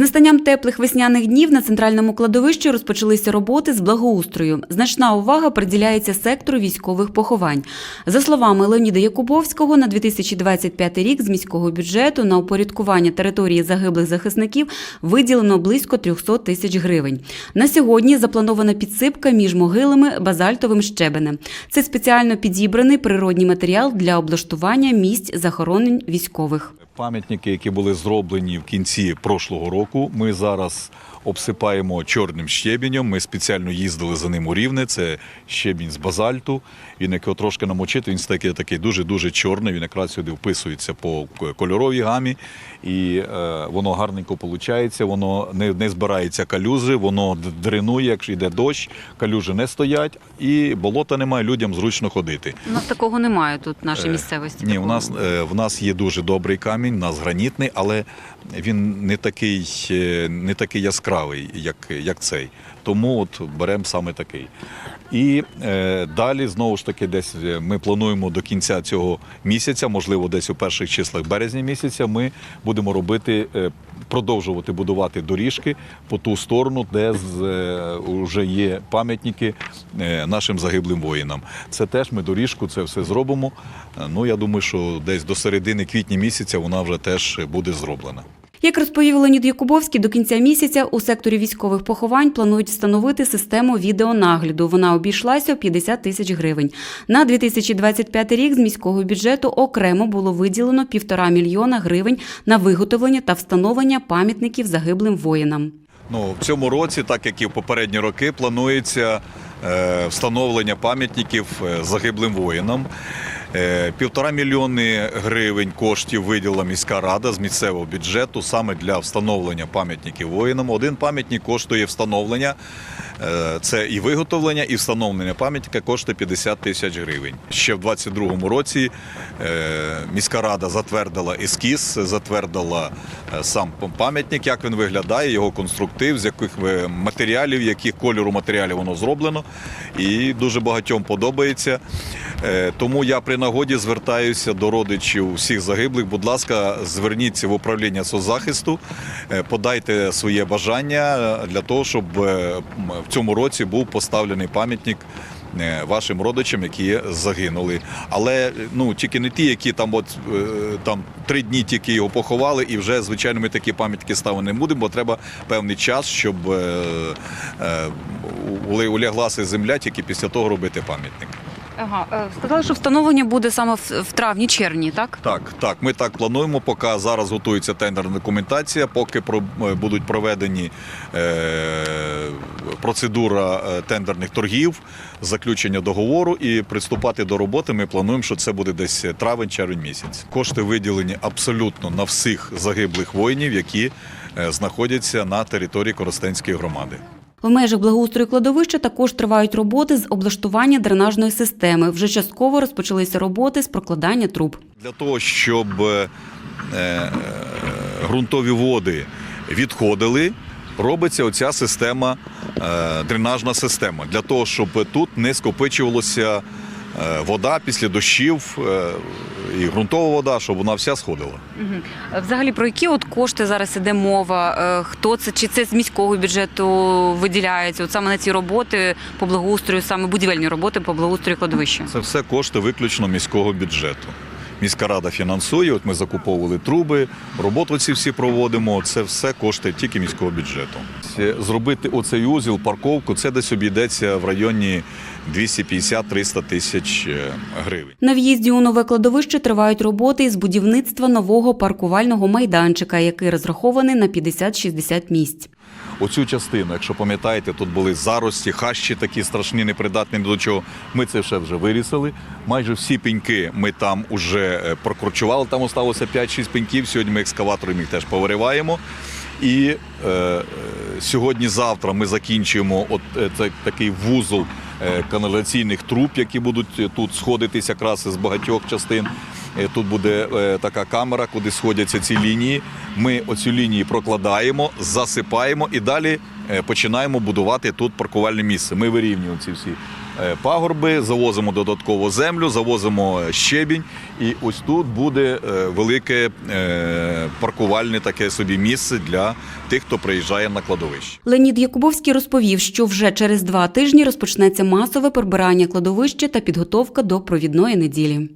настанням теплих весняних днів на центральному кладовищі розпочалися роботи з благоустрою. Значна увага приділяється сектору військових поховань. За словами Леоніда Якубовського, на 2025 рік з міського бюджету на упорядкування території загиблих захисників виділено близько 300 тисяч гривень. На сьогодні запланована підсипка між могилами базальтовим щебенем. Це спеціально підібраний природній матеріал для облаштування місць захоронень військових. Пам'ятники, які були зроблені в кінці прошлого року, ми зараз обсипаємо чорним щебенем. Ми спеціально їздили за ним у рівне. Це щебінь з базальту. Він як його трошки намочити, він такий, такий дуже-дуже чорний. Він якраз сюди вписується по кольоровій гамі, і е, воно гарненько виходить, воно не, не збирається калюжі, воно дренує, якщо йде дощ, калюжі не стоять, і болота немає, людям зручно ходити. У нас такого немає тут в нашій Е, місцевості. Ні, у нас е, в нас є дуже добрий камінь, у нас гранітний, але він не такий, е, не такий яскравий, як, як цей. Тому от беремо саме такий. І е, далі знову ж таки, десь е, ми плануємо до кінця цього місяця, можливо, десь у перших числах березня місяця, ми будемо робити, е, продовжувати будувати доріжки по ту сторону, де з, е, вже є пам'ятники е, нашим загиблим воїнам. Це теж ми доріжку, це все зробимо. Е, Ну я думаю, що десь до середини квітня місяця вона вже теж буде зроблена. Як розповів Леонід Якубовський, до кінця місяця у секторі військових поховань планують встановити систему відеонагляду. Вона обійшлася у 50 тисяч гривень. На 2025 рік з міського бюджету окремо було виділено півтора мільйона гривень на виготовлення та встановлення пам'ятників загиблим воїнам. Ну, в цьому році, так як і в попередні роки, планується е, встановлення пам'ятників е, загиблим воїнам. Е, Півтора мільйони гривень коштів виділила міська рада з місцевого бюджету саме для встановлення пам'ятників воїнам. Один пам'ятник коштує встановлення, це і виготовлення, і встановлення пам'ятника коштує 50 тисяч гривень. Ще в 2022 році е, міська рада затвердила ескіз, затвердила е, сам пам'ятник, як він виглядає, його конструктив, з яких е, матеріалів, яких кольору матеріалів воно зроблено. І дуже багатьом подобається. Е, Тому я при нагоді звертаюся до родичів всіх загиблих. Будь ласка, зверніться в управління соцзахисту, е, подайте своє бажання е, для того, щоб е, м, цьому році був поставлений пам'ятник. е, Вашим родичам, які загинули, але ну тільки не ті, які там, от е, там три дні тільки його поховали, і вже звичайно ми такі пам'ятки ставити не будемо, бо треба певний час, щоб е, е, уляглася земля, тільки після того робити пам'ятник. Ага, е, сказали, що встановлення буде саме в травні-червні, так? Так, так, ми так плануємо. Поки зараз готується тендерна документація, поки е, будуть проведені е, процедура тендерних торгів, заключення договору і приступати до роботи. Ми плануємо, що це буде десь травень-червень місяць. Кошти виділені абсолютно на всіх загиблих воїнів, які знаходяться на території Коростенської громади. В межах благоустрою кладовища також тривають роботи з облаштування дренажної системи. Вже частково розпочалися роботи з прокладання труб. Для того, щоб е, е, ґрунтові води відходили, робиться оця система, е, дренажна система, для того, щоб тут не скопичувалося. Вода після дощів е, і ґрунтова вода, щоб вона вся сходила. Взагалі про які от кошти зараз іде мова? Е, Хто це чи це з міського бюджету виділяється? От саме на ці роботи по благоустрою, саме будівельні роботи по благоустрою кладовища? Це все кошти виключно міського бюджету. Міська рада фінансує, от ми закуповували труби, роботу ці всі проводимо. Це все кошти тільки міського бюджету. Зробити оцей узіл, парковку, це десь обійдеться в районі 250-300 тисяч е, гривень. На в'їзді у нове кладовище тривають роботи із будівництва нового паркувального майданчика, який розрахований на 50-60 місць. Оцю частину, якщо пам'ятаєте, тут були зарості, хащі такі страшні, непридатні до чого. Ми це все вже вирісили. Майже всі пеньки ми там вже прокручували. Там осталося 5-6 пеньків. Сьогодні ми екскаватором їх теж повириваємо. І е, е, сьогодні-завтра ми закінчуємо от е, це такий вузол каналізаційних труб, які будуть е, тут сходитися якраз з багатьох частин. Е, Тут буде е, така камера, куди сходяться ці лінії. Ми оцю лінію прокладаємо, засипаємо і далі е, починаємо будувати тут паркувальне місце. Ми вирівнюємо ці всі е, пагорби, завозимо додатково землю, завозимо щебінь. І ось тут буде е, велике е, паркувальне таке собі місце для тих, хто приїжджає на кладовище. Леонід Якубовський розповів, що вже через два тижні розпочнеться масове прибирання кладовища та підготовка до провідної неділі.